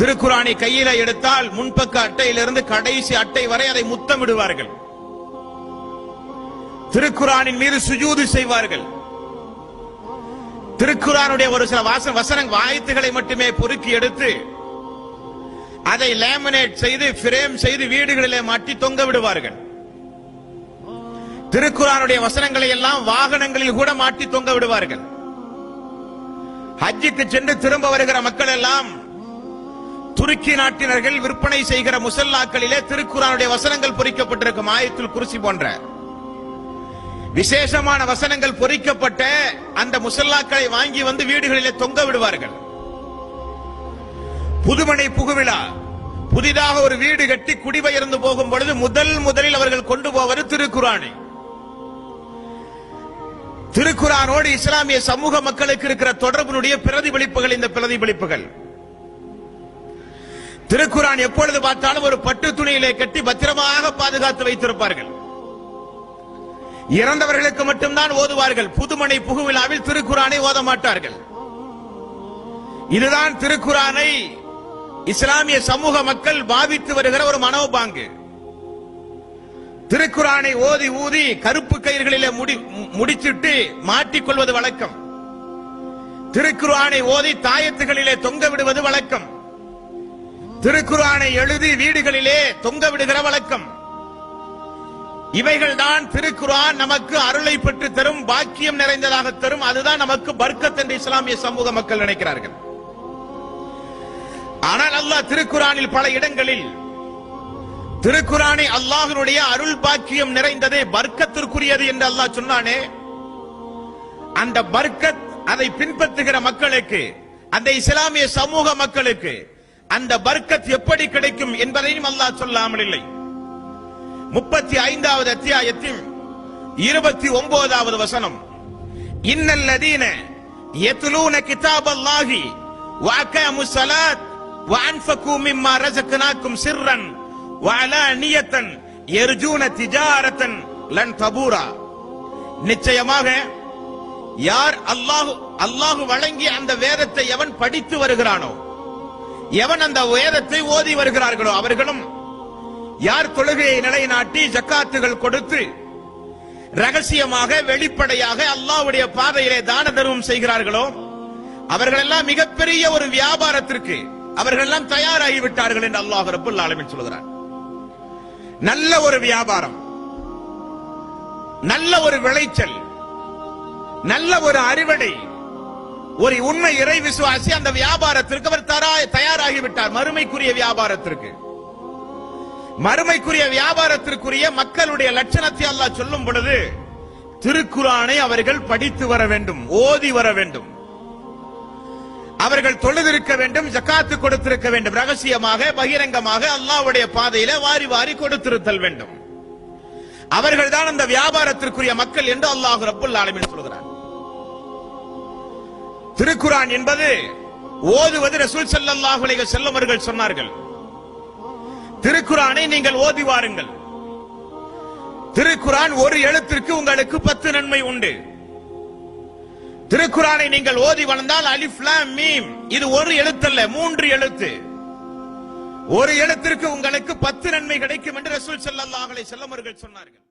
திருக்குறானை கையில எடுத்தால் முன்பக்க அட்டையிலிருந்து கடைசி அட்டை வரை அதை முத்தமிடுவார்கள். திருக்குறானின் மீது சுஜூது செய்வார்கள். திருக்குறானுடைய ஒரு சில வாச வசன வாய்த்துகளை மட்டுமே பொறுக்கி எடுத்து அதை லேமினேட் செய்து பிரேம் செய்து வீடுகளிலே மாட்டி தொங்க விடுவார்கள். திருக்குறானுடைய வசனங்களை எல்லாம் வாகனங்களில் கூட மாட்டி தொங்க விடுவார்கள். ஹஜ்ஜுக்கு சென்று திரும்ப வருகிற மக்கள் எல்லாம் துருக்கி நாட்டினர்கள் விற்பனை செய்கிற முசல்லாக்களிலே திருக்குறானுடைய வசனங்கள் பொறிக்கப்பட்டிருக்கும். ஆயத்துல் குருசி போன்ற. விசேஷமான வசனங்கள் பொறிக்கப்பட்ட அந்த முசல்லாக்களை வாங்கி வந்து வீடுகளிலே தொங்க விடுவார்கள். புதுமனை புகுவிழா. புதிதாக ஒரு வீடு கட்டி குடிபெயர்ந்து போகும் பொழுது முதல் முதலில் அவர்கள் கொண்டு போவது திருக்குறானை. திருக்குறானோடு இஸ்லாமிய சமூக மக்களுக்கு இருக்கிற தொடர்பினுடைய பிரதிபலிப்புகள் இந்த பிரதிபலிப்புகள். திருக்குறான் எப்பொழுது பார்த்தாலும் ஒரு பட்டு துணியிலே கட்டி பத்திரமாக பாதுகாத்து வைத்திருப்பார்கள். இறந்தவர்களுக்கு மட்டும்தான் ஓதுவார்கள். புதுமனை புகுவிழாவில் திருக்குறானை ஓத மாட்டார்கள். இதுதான் திருக்குறானை இஸ்லாமிய சமூக மக்கள் பாவித்து வருகிற ஒரு மனோபாங்கு. திருக்குறானை ஓதி ஊதி கருப்பு கயிர்களிலே முடி முடிச்சிட்டு மாட்டிக்கொள்வது வழக்கம். திருக்குறானை ஓதி தாயத்துகளிலே தொங்க விடுவது வழக்கம். திருக்குறானை எழுதி வீடுகளிலே தொங்க விடுகிற வழக்கம். இவைகள் தான் திருக்குரான் நமக்கு அருளை பெற்று தரும் பாக்கியம் நிறைந்ததாக தரும். அதுதான் நமக்கு பர்க்கத் என்று இஸ்லாமிய சமூக மக்கள் நினைக்கிறார்கள். ஆனால் அல்லாஹ் திருக்குரானில் பல இடங்களில் திருக்குறானை அல்லாஹினுடைய அருள் பாக்கியம் நிறைந்ததே பர்க்கத்திற்குரியது என்று அல்லாஹ் சொன்னானே. அந்த பர்க்கத் அதை பின்பற்றுகிற மக்களுக்கு அந்த இஸ்லாமிய சமூக மக்களுக்கு அந்த பர்க்கத் எப்படி கிடைக்கும் என்பதையும் அல்லாஹ் சொல்லாமல் இல்லை. முப்பத்தி ஐந்தாவது அத்தியாயத்தில் இருபத்தி ஒன்பதாவது வசனம். இன்னல்லதீன யத்லூன கிதாப் அல்லாஹி வஅகாமு ஸலாத் வஅன்ஃபகு மிம்மா ரஸக்னாக்கும் சிர்ரன் வஅலானியத்தன் எர்ஜூன திஜாரத்தன் லன் தபூரா. நிச்சயமாக யார் அல்லாஹ் அல்லாஹ் வழங்கிய அந்த வேதத்தை எவன் படித்து வருகிறானோ எவன் அந்த வேதத்தை ஓதி வருகிறார்களோ அவர்களும் யார் தொழுகையை நிலைநாட்டி ஜக்காத்துகள் கொடுத்து ரகசியமாக வெளிப்படையாக அல்லாவுடைய பாதையிலே தான தர்மம் செய்கிறார்களோ அவர்கள் எல்லாம் மிகப்பெரிய ஒரு வியாபாரத்திற்கு அவர்கள் எல்லாம் தயாராகி விட்டார்கள் என்று அல்லாஹ் ரபுல் ஆலமின் சொல்கிறார் நல்ல ஒரு வியாபாரம் நல்ல ஒரு விளைச்சல் நல்ல ஒரு அறுவடை ஒரு உண்மை இறை விசுவாசி அந்த வியாபாரத்திற்கு அவர் தரா- தயாராகி விட்டார் மறுமைக்குரிய வியாபாரத்திற்கு. மறுமைக்குரிய வியாபாரத்திற்குரிய மக்களுடைய லட்சணத்தை அல்லாஹ் சொல்லும் பொழுது திருக்குறானை அவர்கள் படித்து வர வேண்டும் ஓதி வர வேண்டும். அவர்கள் தொழுதிருக்க வேண்டும் ஜக்காத்து கொடுத்திருக்க வேண்டும். ரகசியமாக பகிரங்கமாக அல்லாஹ்வுடைய பாதையில வாரி வாரி கொடுத்திருத்தல் வேண்டும். அவர்கள் தான் அந்த வியாபாரத்திற்குரிய மக்கள் என்று அல்லாஹ் ரப்புல் ஆலமின் சொல்கிறார். திருக்குரான் என்பது ஓதுவது ரசூல் ஸல்லல்லாஹு அலைஹி அவர்கள் சொன்னார்கள். திருக்குரானை நீங்கள் ஓதி வாருங்கள். திருக்குரான் ஒரு எழுத்திற்கு உங்களுக்கு பத்து நன்மை உண்டு. திருக்குரானை நீங்கள் ஓதி வளர்ந்தால் அலிஃப் மீம். இது ஒரு எழுத்தல்ல மூன்று எழுத்து. ஒரு எழுத்திற்கு உங்களுக்கு பத்து நன்மை கிடைக்கும் என்று ரசூல் ஸல்லல்லாஹு அலைஹி வஸல்லம் அவர்கள் சொன்னார்கள்.